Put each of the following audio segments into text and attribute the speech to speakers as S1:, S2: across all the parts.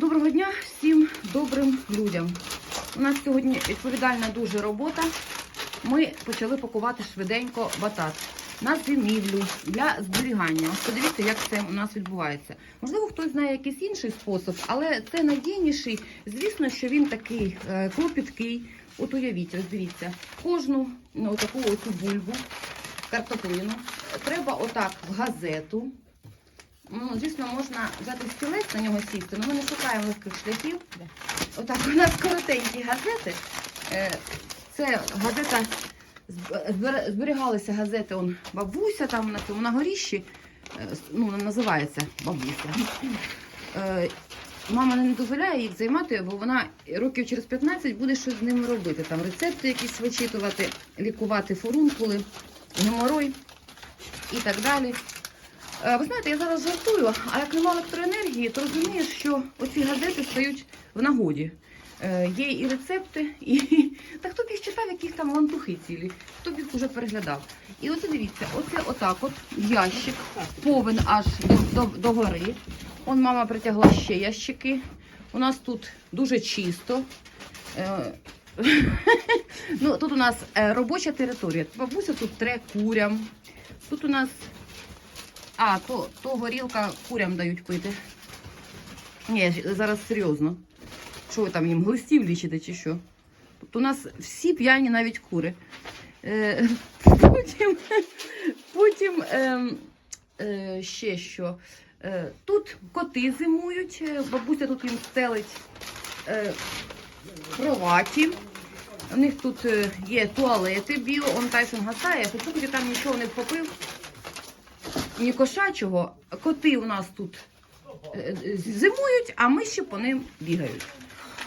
S1: Доброго дня всім добрим людям. У нас сьогодні відповідальна дуже робота. Ми почали пакувати швиденько батат на зимівлю для зберігання. Ось подивіться, як це у нас відбувається. Можливо, хтось знає якийсь інший спосіб, але це надійніший. Звісно, що він такий е, клопіткий. От уявіть, ось дивіться, кожну ну, таку оцю бульбу, картоплину треба отак в газету. Ну, звісно, можна взяти стілець на нього сісти, але ми не шукаємо легких шляхів. Отак у нас коротенькі газети. Е, Це газета зберігалися газети он, бабуся там на цьому на горіщі. Е, Ну, називається бабуся. Е, Мама не дозволяє їх займати, бо вона років через 15 буде щось з ними робити. Там рецепти якісь вичитувати, лікувати фурункули, геморой і так далі. Е, Ви знаєте, я зараз жартую, а як нема електроенергії, то розумієш, що оці газети стають в нагоді. Е, Є і рецепти, і та хто б їх читав, яких там лантухи цілі, хто б їх вже переглядав. І оце дивіться, оце отак от ящик, повен аж до, до, до гори. Он мама притягла ще ящики. У нас тут дуже чисто. Е, ну, тут у нас робоча територія. Бабуся тут тре курям. Тут у нас а, то, то горілка курям дають пити. Ні, зараз серйозно. Що ви там їм глистів лічите чи що? Тобто у нас всі п'яні навіть кури. Е, потім потім е, е, ще що. Е, тут коти зимують, е, бабуся тут їм стелить е, кроваті. У них тут е, є туалети біо, он Тайсон гасає, хоч там нічого не вхопив ні кошачого. Коти у нас тут е, зимують, а миші по ним бігають.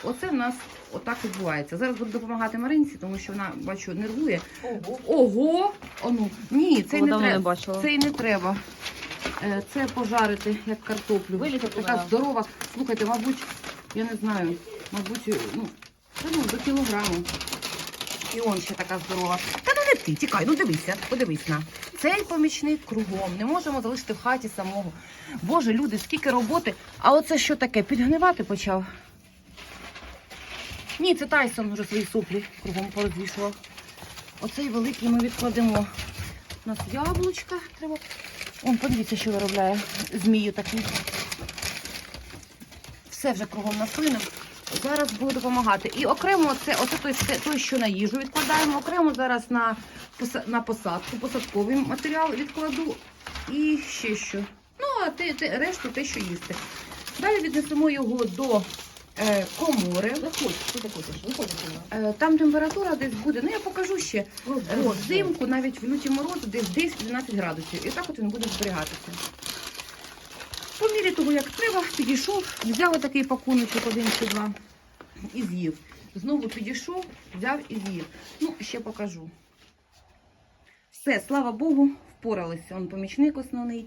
S1: Оце в нас отак відбувається. Зараз буду допомагати Маринці, тому що вона, бачу, нервує.
S2: Ого.
S1: Ого! О, ну, ні, це не треба. Це не треба. Е, Це пожарити як картоплю.
S2: Вилізе
S1: така здорова. Слухайте, мабуть, я не знаю, мабуть, ну, ну, до кілограму. І он ще така здорова. Та ну не ти, тікай, ну дивися, подивись на. Цей помічник кругом. Не можемо залишити в хаті самого. Боже, люди, скільки роботи. А оце що таке? Підгнивати почав. Ні, це Тайсон вже свої суплі кругом порозвішував. Оцей великий ми відкладемо. У нас яблучка треба. Он, подивіться, що виробляє змію такий. Все вже кругом наслинив. Зараз буду допомагати. І окремо це оце той, той, що на їжу відкладаємо. Окремо зараз на, на посадку, посадковий матеріал відкладу. І ще що. Ну, а те, те, решту те, що їсти. Далі віднесемо його до е, комори.
S2: Виходь, ти хочеш? Виходь.
S1: Е, Там температура десь буде, ну я покажу ще. Е, Взимку, навіть в люті морозу, десь 10-12 градусів. І так от він буде зберігатися. По мірі того, як треба, підійшов, взяв такий пакуночок один чи два і з'їв. Знову підійшов, взяв і з'їв. Ну, ще покажу. Все, слава Богу, впоралися. Он помічник основний.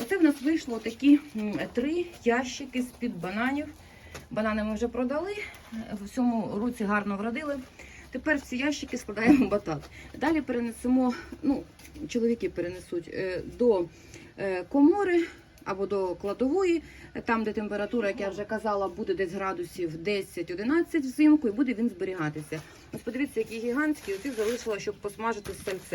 S1: Оце в нас вийшло такі три ящики з-під бананів. Банани ми вже продали, в цьому році гарно вродили. Тепер в ці ящики складаємо батат. Далі перенесемо, ну, чоловіки перенесуть е, до е, комори або до кладової, там, де температура, як я вже казала, буде десь градусів 10-11 взимку, і буде він зберігатися. Ось подивіться, який гігантський, оцих залишила, щоб посмажити з.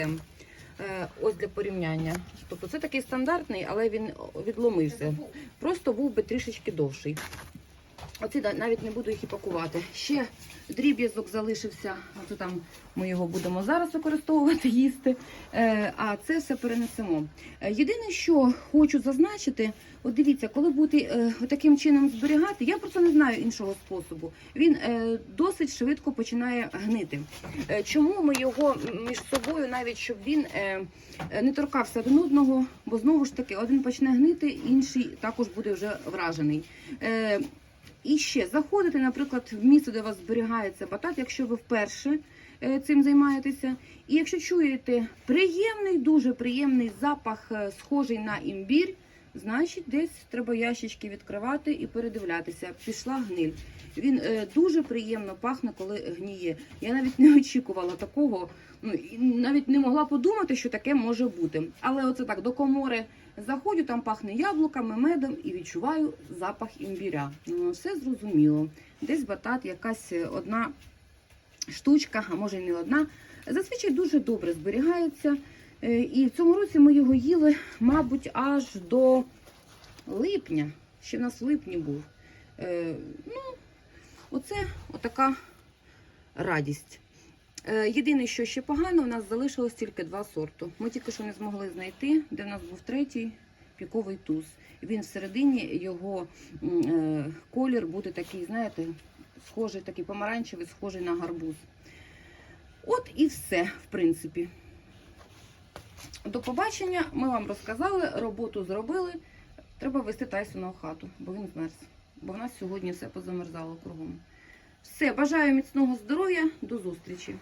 S1: Е, Ось для порівняння. Тобто це такий стандартний, але він відломився. Просто був би трішечки довший. Оці навіть не буду їх і пакувати. Ще дріб'язок залишився. Оце там ми його будемо зараз використовувати, їсти. Е, а це все перенесемо. Е, єдине, що хочу зазначити, от дивіться, коли бути е, таким чином зберігати, я просто не знаю іншого способу. Він досить швидко починає гнити. Чому ми його між собою, навіть щоб він не торкався один одного, бо знову ж таки один почне гнити, інший також буде вже вражений. І ще заходите, наприклад, в місце, де вас зберігається батат, якщо ви вперше е, цим займаєтеся. І якщо чуєте приємний, дуже приємний запах, е, схожий на імбір, значить десь треба ящички відкривати і передивлятися. Пішла гниль. Він е, дуже приємно пахне, коли гніє. Я навіть не очікувала такого, ну навіть не могла подумати, що таке може бути. Але оце так до комори Заходжу, там пахне яблуками, медом і відчуваю запах імбіря. Ну, все зрозуміло. Десь батат, якась одна штучка, а може й не одна. Зазвичай дуже добре зберігається. Е, І в цьому році ми його їли, мабуть, аж до липня. Ще в нас в липні був. Е, Ну, оце отака радість. Е, Єдине, що ще погано, у нас залишилось тільки два сорту. Ми тільки що не змогли знайти, де в нас був третій піковий туз. Він всередині його е, колір буде такий, знаєте, схожий, такий помаранчевий, схожий на гарбуз. От і все, в принципі. До побачення. Ми вам розказали, роботу зробили. Треба вести Тайсона в хату, бо він змерз. Бо в нас сьогодні все позамерзало кругом. Все, бажаю міцного здоров'я, до зустрічі.